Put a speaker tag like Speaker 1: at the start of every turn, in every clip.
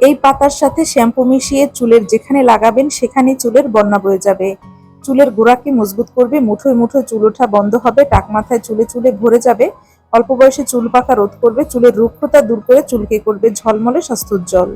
Speaker 1: এই পাতার সাথে শ্যাম্পু মিশিয়ে চুলের যেখানে লাগাবেন সেখানেই চুলের বন্যা বয়ে যাবে। চুলের গোড়াকে মজবুত করবে, মুঠোয় মুঠোয় চুল ওঠা বন্ধ হবে, টাক মাথায় চুলে চুলে ভরে যাবে, অল্প বয়সে চুল পাকা রোধ করবে, চুলের রুক্ষতা দূর করে চুলকে করবে ঝলমলে স্বাস্থ্যোজ্জ্বল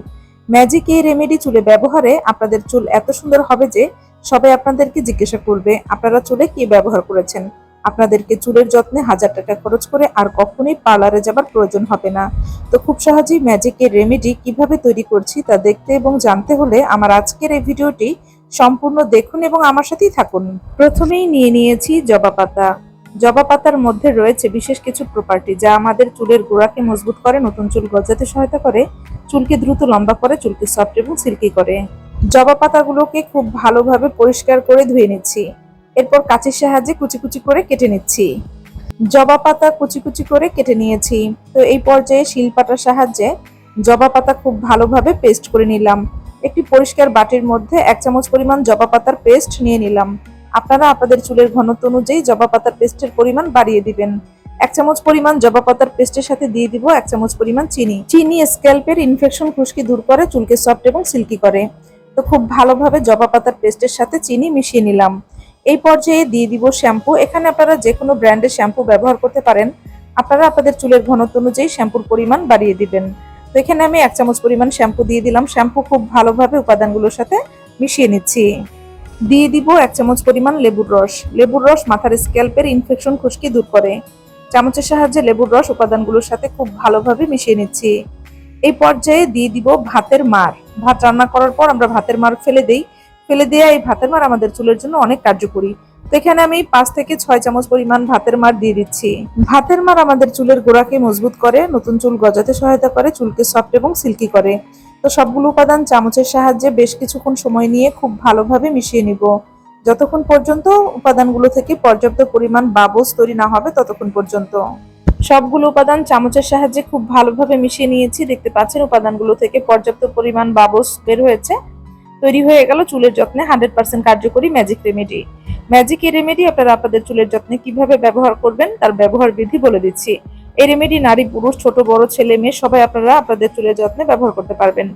Speaker 1: ম্যাজিক এই রেমেডি চুলে ব্যবহারে আপনাদের চুল এত সুন্দর হবে যে সবাই আপনাদেরকে জিজ্ঞাসা করবে, আপনারা চুলে কি ব্যবহার করেছেন? আপনাদেরকে চুলের যত্নে হাজার টাকা খরচ করে আর কখনোই পার্লারে যাবার প্রয়োজন হবে না। তো খুব সহজেই ম্যাজিকের রেমেডি কীভাবে তৈরি করছি তা দেখতে এবং জানতে হলে আমার আজকের এই ভিডিওটি সম্পূর্ণ দেখুন এবং আমার সাথেই থাকুন। প্রথমেই নিয়ে নিয়েছি জবা পাতা। জবা পাতার মধ্যে রয়েছে বিশেষ কিছু প্রপার্টি যা আমাদের চুলের গোড়াকে মজবুত করে, নতুন চুল গজাতে সহায়তা করে, চুলকে দ্রুত লম্বা করে, চুলকে সফট এবং সিল্কি করে। জবা পাতাগুলোকে খুব ভালোভাবে পরিষ্কার করে ধুয়ে নিচ্ছি। এরপর কাঁচির সাহায্যে কুচি কুচি করে কেটে নিচ্ছি। জবা পাতা কুচি কুচি করে কেটে নিয়েছি। তো এই পর্যায়ে শিল শিলপাটার সাহায্যে জবা পাতা খুব ভালোভাবে পেস্ট করে নিলাম। একটি পরিষ্কার বাটির মধ্যে এক চামচ পরিমাণ জবা পাতার পেস্ট নিয়ে নিলাম। আপনারা আপনাদের চুলের ঘনত্ব অনুযায়ী জবা পাতার পেস্টের পরিমাণ বাড়িয়ে দিবেন। এক চামচ পরিমাণ জবা পাতার পেস্টের সাথে দিয়ে দিব এক চামচ পরিমাণ চিনি। চিনি স্ক্যাল্পের ইনফেকশন খুশকি দূর করে, চুলকে সফট এবং সিল্কি করে। তো খুব ভালোভাবে জবা পাতার পেস্টের সাথে চিনি মিশিয়ে নিলাম। এই পর্যায়ে দিয়ে দিব শ্যাম্পু। এখানে আপনারা যে কোনো ব্র্যান্ডের শ্যাম্পু ব্যবহার করতে পারেন। আপনারা আপনাদের চুলের ঘনত্ব অনুযায়ী শ্যাম্পুর পরিমাণ বাড়িয়ে দিবেন। তো এখানে আমি এক চামচ পরিমাণ শ্যাম্পু দিয়ে দিলাম। শ্যাম্পু খুব ভালোভাবে উপাদানগুলোর সাথে মিশিয়ে নিচ্ছি। দিয়ে দিব এক চামচ পরিমাণ লেবুর রস। লেবুর রস মাথার স্ক্যাল্পের ইনফেকশন খুশকি দূর করে। চামচের সাহায্যে লেবুর রস উপাদানগুলোর সাথে খুব ভালোভাবে মিশিয়ে নিচ্ছি। এই পর্যায়ে দিয়ে দিব ভাতের মার। ভাত রান্না করার পর আমরা ভাতের মার ফেলে দেই। ফেলে দেওয়া এই ভাতের মার আমাদের চুলের জন্য অনেক কার্যকরী। তো এখানে আমি পাঁচ থেকে ছয় চামচ পরিমাণ ভাতের মার দিয়ে দিচ্ছি। ভাতের মার আমাদের চুলের গোড়াকে মজবুত করে, নতুন চুল গজাতে সহায়তা করে, চুলকে সফট এবং সিল্কি করে। তো সবগুলো উপাদান চামচের সাহায্যে বেশ কিছুক্ষণ সময় নিয়ে খুব ভালোভাবে মিশিয়ে নিব। যতক্ষণ পর্যন্ত উপাদানগুলো থেকে পর্যাপ্ত পরিমাণ বাবস তৈরি না হবে, ততক্ষণ পর্যন্ত। সবগুলো উপাদান চামচের সাহায্যে খুব ভালোভাবে মিশিয়ে নিয়েছি। দেখতে পাচ্ছেন উপাদানগুলো থেকে পর্যাপ্ত পরিমাণ বাবস বের হয়েছে। তৈরি হয়ে গেল চুলের যত্নে হান্ড্রেড পার্সেন্ট কার্যকরী ম্যাজিক রেমেডি। ম্যাজিক এই রেমেডি আপনারা আপনাদের চুলের যত্নে কীভাবে ব্যবহার করবেন তার ব্যবহার বিধি বলে দিচ্ছি। এই রেমেডি নারী, পুরুষ, ছোট, বড়, ছেলে, মেয়ে সবাই আপনারা আপনাদের চুলের যত্নে ব্যবহার করতে পারবেন।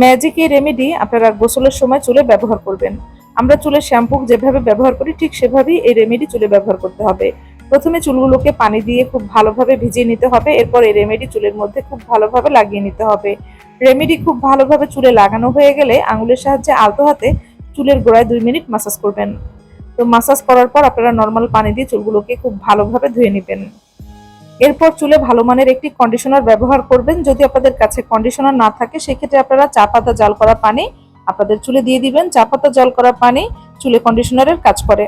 Speaker 1: ম্যাজিক এই রেমেডি আপনারা গোসলের সময় চুলে ব্যবহার করবেন। আমরা চুলের শ্যাম্পু যেভাবে ব্যবহার করি ঠিক সেভাবেই এই রেমেডি চুলে ব্যবহার করতে হবে। প্রথমে চুলগুলোকে পানি দিয়ে খুব ভালোভাবে ভিজিয়ে নিতে হবে, এরপর এই রেমেডি চুলের মধ্যে খুব ভালোভাবে লাগিয়ে নিতে হবে। রেমেডি খুব ভালোভাবে চুলে লাগানো হয়ে গেলে আঙুলের সাহায্যে আলতো হাতে চুলের গোড়ায় দুই মিনিট মাসাজ করবেন। তো মাসাজ করার পর আপনারা নর্মাল পানি দিয়ে চুলগুলোকে খুব ভালোভাবে ধুয়ে নেবেন। এরপর চুলে ভালো মানের একটি কন্ডিশনার ব্যবহার করবেন। যদি আপনাদের কাছে কন্ডিশনার না থাকে, সেক্ষেত্রে আপনারা চা পাতা জাল করা পানি আপনাদের চুলে দিয়ে দিবেন। চা পাতা জল করা পানি চুলে কন্ডিশনারের কাজ করে।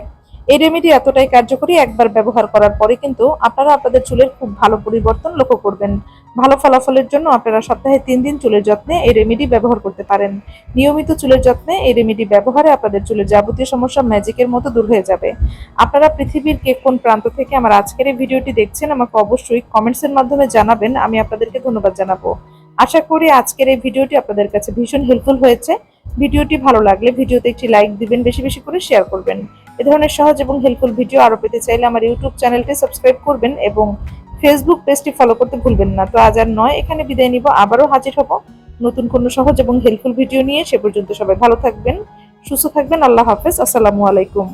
Speaker 1: এই রেমেডি এতটাই কার্যকরী, একবার ব্যবহার করার পরে কিন্তু আপনারা আপনাদের চুলের খুব ভালো পরিবর্তন লক্ষ্য করবেন। ভালো ফলাফলের জন্য আপনারা সপ্তাহে তিন দিন চুলের যত্নে এই রেমেডি ব্যবহার করতে পারেন। নিয়মিত চুলের যত্নে এই রেমেডি ব্যবহারে আপনাদের চুলের যাবতীয় সমস্যা ম্যাজিকের মতো দূর হয়ে যাবে। আপনারা পৃথিবীর কে কোন প্রান্ত থেকে আমার আজকের এই ভিডিওটি দেখছেন আমাকে অবশ্যই কমেন্টসের মাধ্যমে জানাবেন, আমি আপনাদেরকে ধন্যবাদ জানাব। আশা করি আজকের এই ভিডিওটি আপনাদের কাছে ভীষণ হেল্পফুল হয়েছে। ভিডিওটি ভালো লাগলে ভিডিওতে একটি লাইক দিবেন, বেশি বেশি করে শেয়ার করবেন। এ ধরনের সহজ এবং হেল্পফুল ভিডিও আরও পেতে চাইলে আমার ইউটিউব চ্যানেলটি সাবস্ক্রাইব করবেন এবং ফেসবুক পেজটি ফলো করতে ভুলবেন না। তো আজ আর নয়, এখানে বিদায় নিব। আবারও হাজির হব নতুন কোনো সহজ এবং হেল্পফুল ভিডিও নিয়ে। সে পর্যন্ত সবাই ভালো থাকবেন, সুস্থ থাকবেন। আল্লাহ হাফেজ। আসসালামু আলাইকুম।